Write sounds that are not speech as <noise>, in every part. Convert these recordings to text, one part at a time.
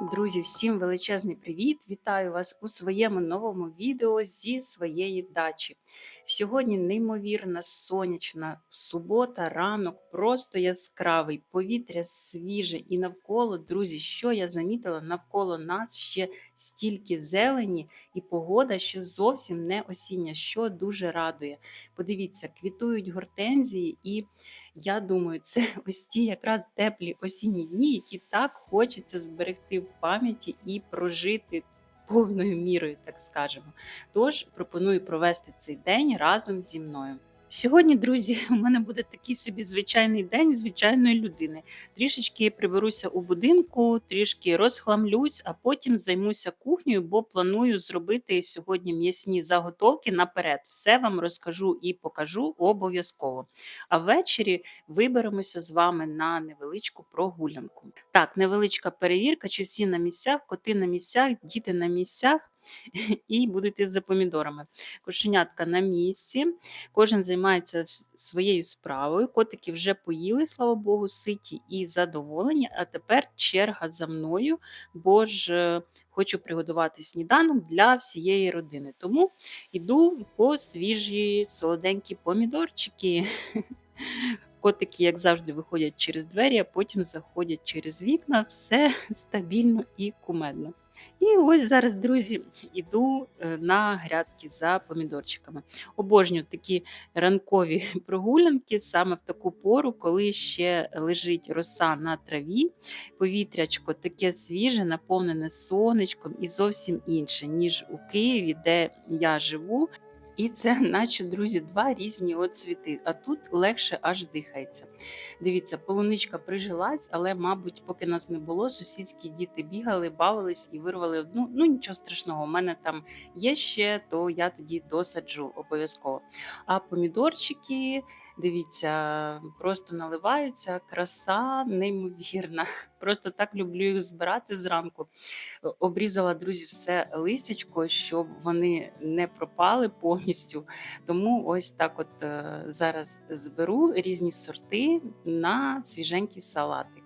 Друзі, всім величезний привіт! Вітаю вас у своєму новому відео зі своєї дачі. Сьогодні неймовірна сонячна субота, ранок, просто яскравий, повітря свіже і навколо, друзі, що я замітила, навколо нас ще стільки зелені, і погода ще зовсім не осіння, що дуже радує. Подивіться, квітують гортензії і я думаю, це <laughs> ось ті якраз теплі осінні дні, які так хочеться зберегти в пам'яті і прожити повною мірою, так скажемо. Тож пропоную провести цей день разом зі мною. Сьогодні, друзі, <laughs> у мене буде такий собі звичайний день звичайної людини. Трішечки приберуся у будинку, трішки розхламлюсь, а потім займуся кухнею, бо планую зробити сьогодні м'ясні заготовки наперед. Все вам розкажу і покажу обов'язково. А ввечері виберемося з вами на невеличку прогулянку. Так, невеличка перевірка, чи всі на місцях, коти на місцях, діти на місцях. <laughs> І будуть за помідорами. Кошенятка на місці, кожен займається своєю справою. Котики вже поїли, слава Богу, ситі і задоволені. А тепер черга за мною, бо ж хочу приготувати сніданок для всієї родини. Тому йду по свіжі солоденькі помідорчики. <laughs> Котики, як завжди, виходять через двері, а потім заходять через вікна. Все <laughs> стабільно і кумедно. І ось зараз, друзі, іду е, на грядки за помідорчиками. Обожнюю такі ранкові <laughs> прогулянки саме в таку пору, коли ще лежить роса на траві, повітрячко таке свіже, наповнене сонечком і зовсім інше, ніж у Києві, де я живу. І це, <laughs> наче, друзі, два різні от цвіти, а тут легше аж дихається. Дивіться, полуничка прижилась, але, мабуть, поки нас не було, сусідські діти бігали, бавились і вирвали одну. Ну нічого страшного, у мене там є ще, то я тоді досаджу обов'язково. А помідорчики Дивіться, просто наливаються, краса неймовірна. <laughs> Просто так люблю їх збирати зранку. Е, обрізала, друзі, все листячко, щоб вони не пропали повністю. Тому ось так от е, зараз зберу різні сорти на свіженький салатик.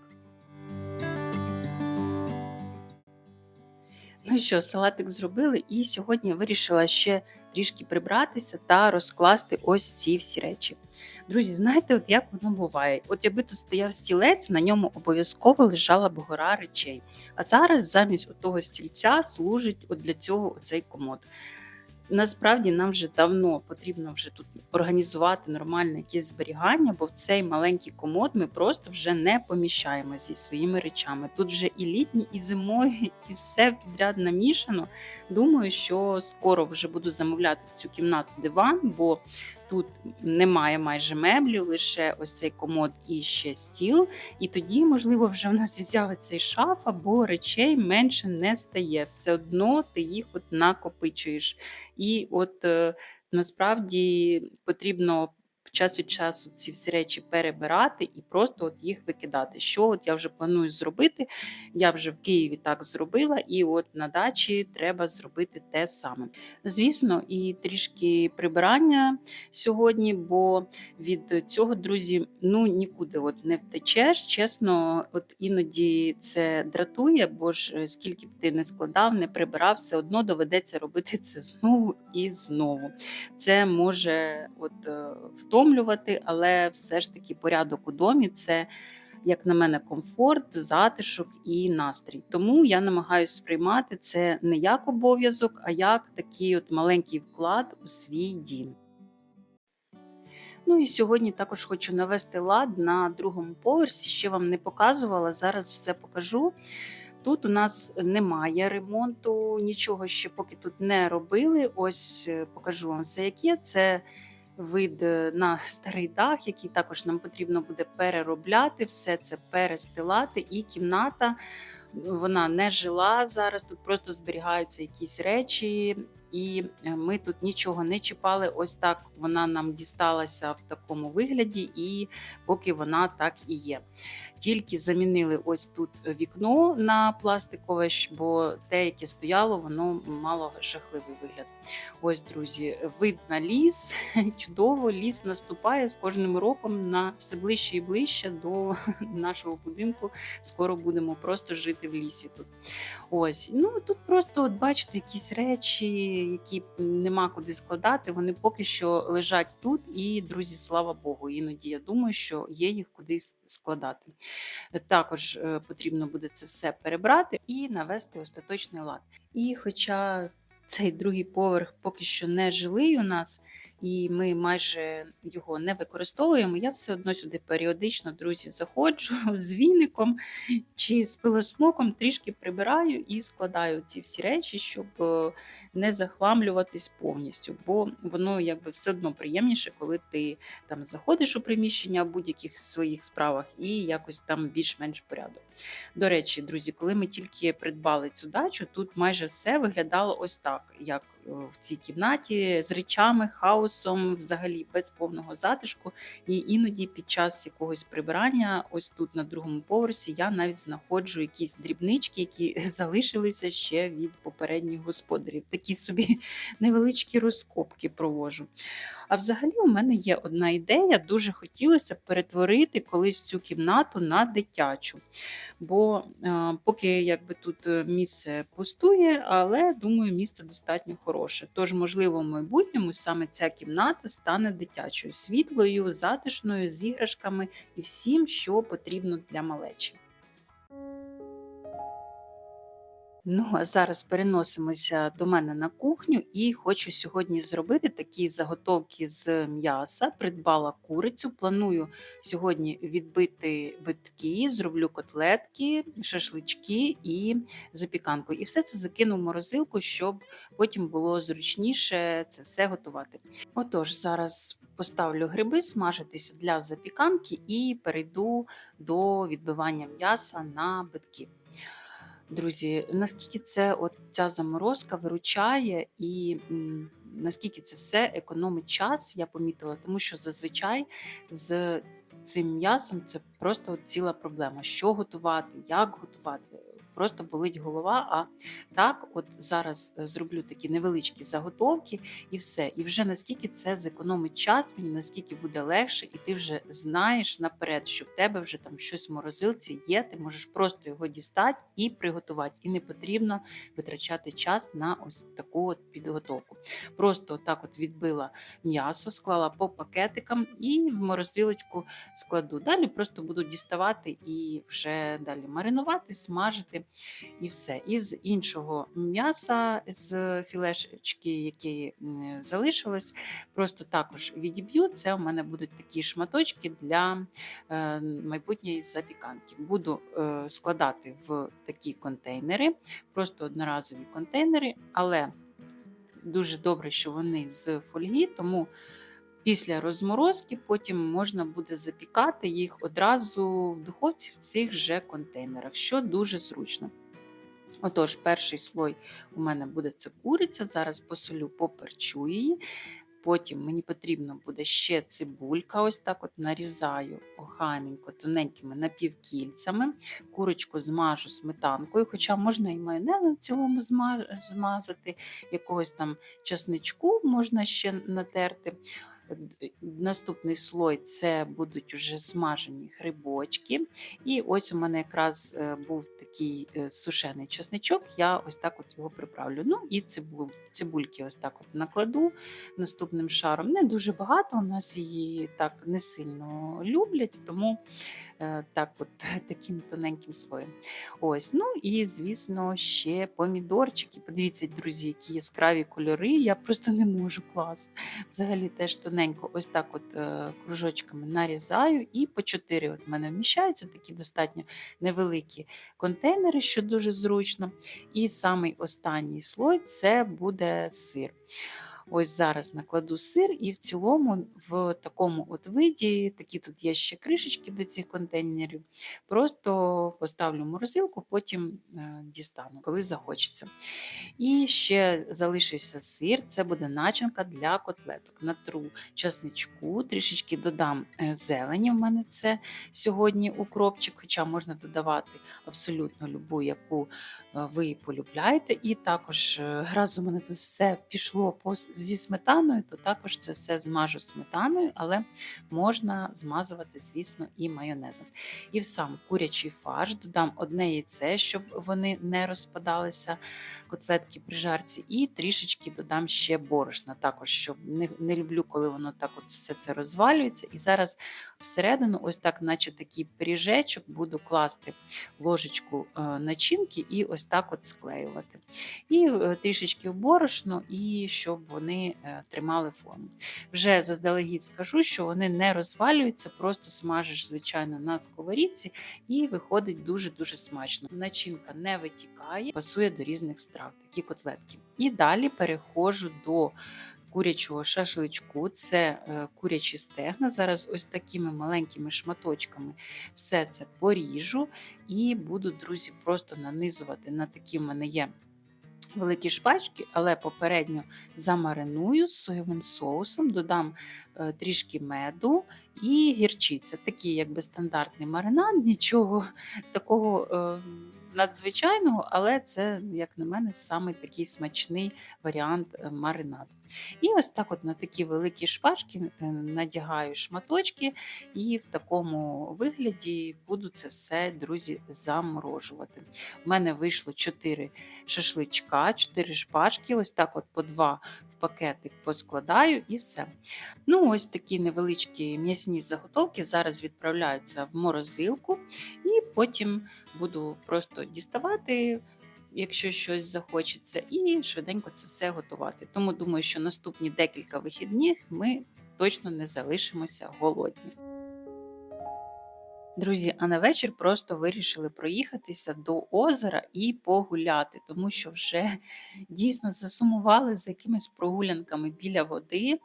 Ну що, салатик зробили, і сьогодні вирішила ще трішки прибратися та розкласти ось ці всі речі. Друзі, знаєте, от як воно буває? От якби тут стояв стілець, на ньому обов'язково лежала б гора речей. А зараз замість того стільця служить от для цього оцей комод. Насправді нам вже давно потрібно вже тут організувати нормальне якесь зберігання, бо в цей маленький комод ми просто вже не поміщаємо зі своїми речами. Тут вже і літні, і зимові, і все підряд намішано. Думаю, що скоро вже буду замовляти в цю кімнату диван, бо Тут немає майже меблів, лише ось цей комод і ще стіл. І тоді, можливо, вже в нас з'явиться і шафа, бо речей менше не стає. Все одно ти їх от накопичуєш. І от е, насправді потрібно час від часу ці всі речі перебирати і просто от їх викидати. Що от я вже планую зробити? Я вже в Києві так зробила, і от на дачі треба зробити те саме. Звісно, і трішки прибирання сьогодні, бо від цього, друзі, ну нікуди от не втечеш. Чесно, от іноді це дратує, бо ж е, скільки б ти не складав, не прибирав, все одно доведеться робити це знову і знову. Це може от е, в втомлювати, але все ж таки порядок у домі це, як на мене, комфорт, затишок і настрій. Тому я намагаюся сприймати це не як обов'язок, а як такий от маленький вклад у свій дім. Ну і сьогодні також хочу навести лад на другому поверсі. Ще вам не показувала, зараз все покажу. Тут у нас немає ремонту, нічого ще поки тут не робили. Ось е, покажу вам все, яке. Це вид е, на старий дах, який також нам потрібно буде переробляти, все це перестилати, і кімната. Вона не жила зараз, тут просто зберігаються якісь речі, і е, ми тут нічого не чіпали. Ось так вона нам дісталася в такому вигляді, і поки вона так і є. Тільки замінили ось тут вікно на пластикове, бо те, яке стояло, воно мало жахливий вигляд. Ось, друзі, вид на ліс, <laughs> чудово, ліс наступає з кожним роком на все ближче і ближче до <laughs> нашого будинку. Скоро будемо просто жити в лісі тут. Ось, ну тут просто от бачите якісь речі, які нема куди складати. Вони поки що лежать тут, і друзі, слава Богу. Іноді я думаю, що є їх куди складати. Також е, потрібно буде це все перебрати і навести остаточний лад. І хоча цей другий поверх поки що не жилий у нас, і ми майже його не використовуємо, я все одно сюди періодично, друзі, заходжу <laughs> з віником чи з пилосмоком, трішки прибираю і складаю ці всі речі, щоб е, не захламлюватись повністю, бо воно якби все одно приємніше, коли ти там заходиш у приміщення в будь-яких своїх справах і якось там більш-менш порядок. До речі, друзі, коли ми тільки придбали цю дачу, тут майже все виглядало ось так, як в цій кімнаті з речами, хаосом, взагалі без повного затишку. І іноді під час якогось прибирання, ось тут на другому поверсі, я навіть знаходжу якісь дрібнички, які <laughs> залишилися ще від попередніх господарів. Такі собі <laughs> невеличкі розкопки провожу. А взагалі, у мене є одна ідея. Дуже хотілося перетворити колись цю кімнату на дитячу. Бо е, поки якби тут е, місце пустує, але думаю, місце достатньо хороше. Тож, можливо, в майбутньому саме ця кімната стане дитячою, світлою, затишною, з іграшками і всім, що потрібно для малечі. Ну, а зараз переносимося до мене на кухню і хочу сьогодні зробити такі заготовки з м'яса. Придбала курицю. Планую сьогодні відбити битки, зроблю котлетки, шашлички і запіканку. І все це закину в морозилку, щоб потім було зручніше це все готувати. Отож, зараз поставлю гриби смажитися для запіканки і перейду до відбивання м'яса на битки. Друзі, наскільки це от ця заморозка виручає і наскільки це все економить час, я помітила, тому що зазвичай з цим м'ясом це просто от ціла проблема. Що готувати, як готувати. Просто болить голова. А так, от зараз е, зроблю такі невеличкі заготовки і все. І вже наскільки це зекономить час, мені наскільки буде легше, і ти вже знаєш наперед, що в тебе вже там щось в морозилці є. Ти можеш просто його дістати і приготувати. І не потрібно витрачати час на ось таку от підготовку. Просто так от відбила м'ясо, склала по пакетикам і в морозилочку складу. Далі просто буду діставати і вже далі маринувати, смажити і все. Із іншого м'яса з філешечки, які залишилось, просто також відіб'ю. Це у мене будуть такі шматочки для е, майбутньої запіканки. Буду е, складати в такі контейнери, просто одноразові контейнери, але дуже добре, що вони з фольги, тому після розморозки потім можна буде запікати їх одразу в духовці в цих же контейнерах, що дуже зручно. Отож, перший слой у мене буде це куриця. Зараз посолю, поперчу її. Потім мені потрібно буде ще цибулька, ось так от нарізаю охайненько, тоненькими напівкільцями. Курочку змажу сметанкою, хоча можна і майонезом в цілому зма- змазати, якогось там часничку можна ще натерти. Наступний слой це будуть вже смажені грибочки. І ось у мене якраз е, був такий е, сушений чесничок, я ось так от його приправлю. Ну і цибуль, цибульки ось так от накладу наступним шаром. Не дуже багато, у нас її так не сильно люблять, тому так от <laughs> таким тоненьким слоєм. Ось, ну і звісно, ще помідорчики. Подивіться, друзі, які яскраві кольори. Я просто не можу клас. Взагалі теж тоненько, ось так от е, кружочками нарізаю, і по 4 от в мене вміщаються такі достатньо невеликі контейнери, що дуже зручно. І самий останній слой це буде сир. Ось зараз накладу сир, і в цілому в такому от виді, такі тут є ще кришечки до цих контейнерів. Просто поставлю в морозилку, потім е, дістану, коли захочеться. І ще залишився сир, це буде начинка для котлеток. Натру часничку, трішечки додам е, зелені. У мене це сьогодні укропчик, хоча можна додавати абсолютно любу, яку е, ви полюбляєте. І також е, раз у мене тут все пішло зі сметаною, то також це все змажу сметаною, але можна змазувати, звісно, і майонезом. І в сам курячий фарш додам одне яйце, щоб вони не розпадалися котлетки при жарці, і трішечки додам ще борошна. Також щоб не, не люблю, коли воно так от все це розвалюється. І зараз всередину, ось так, наче такий пиріжечок, буду класти ложечку е, начинки і ось так от склеювати. І е, трішечки в борошно, і щоб вони е, тримали форму. Вже заздалегідь скажу, що вони не розвалюються, просто смажиш, звичайно, на сковорідці, і виходить дуже-дуже смачно. Начинка не витікає, пасує до різних страв, такі котлетки. І далі переходжу до курячого шашличку, це е, курячі стегна. Зараз ось такими маленькими шматочками все це поріжу і буду, друзі, просто нанизувати на такі в мене є. Великі шпачки, але попередньо замариную з соєвим соусом, додам е, трішки меду і гірчиця. Такий якби стандартний маринад, нічого такого е, надзвичайного, але це, як на мене, саме такий смачний варіант е, маринаду. І ось так от на такі великі шпажки е, надягаю шматочки, і в такому вигляді буду це все, друзі, заморожувати. У мене вийшло 4 шашличка, 4 шпажки, ось так от по 2 в пакетик поскладаю і все. Ну, ось такі невеличкі м'ясні заготовки зараз відправляються в морозилку, і потім буду просто діставати якщо щось захочеться, і швиденько це все готувати. Тому думаю, що наступні декілька вихідних ми точно не залишимося голодні. Друзі, а на вечір просто вирішили проїхатися до озера і погуляти, тому що вже дійсно засумували за якимись прогулянками біля води.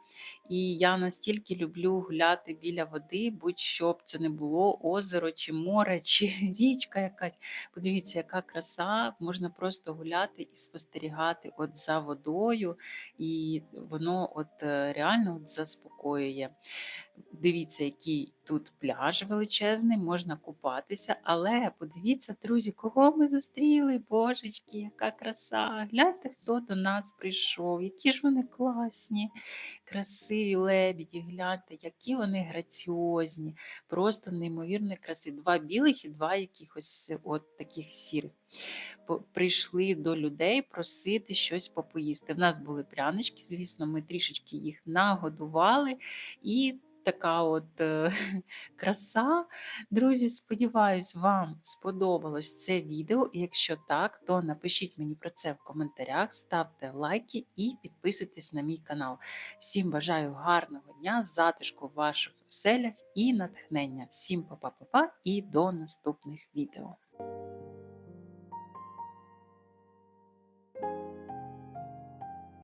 І я настільки люблю гуляти біля води, будь-що б це не було, озеро, чи море, <laughs> чи річка якась. Подивіться, яка краса, можна просто гуляти і спостерігати от за водою, і воно от е, реально от заспокоює. Дивіться, який тут пляж величезний, можна купатися. Але подивіться, друзі, кого ми зустріли, божечки, яка краса! Гляньте, хто до нас прийшов, які ж вони класні, красиві лебіді, гляньте, які вони граціозні, просто неймовірно краси. Два білих і два якихось от таких сірих. Прийшли до людей просити щось попоїсти. В нас були прянички, звісно, ми трішечки їх нагодували. і така от е, <laughs> краса. Друзі, сподіваюсь, вам сподобалось це відео. Якщо так, то напишіть мені про це в коментарях, ставте лайки і підписуйтесь на мій канал. Всім бажаю гарного дня, затишку в ваших оселях і натхнення. Всім па-па-па-па і до наступних відео.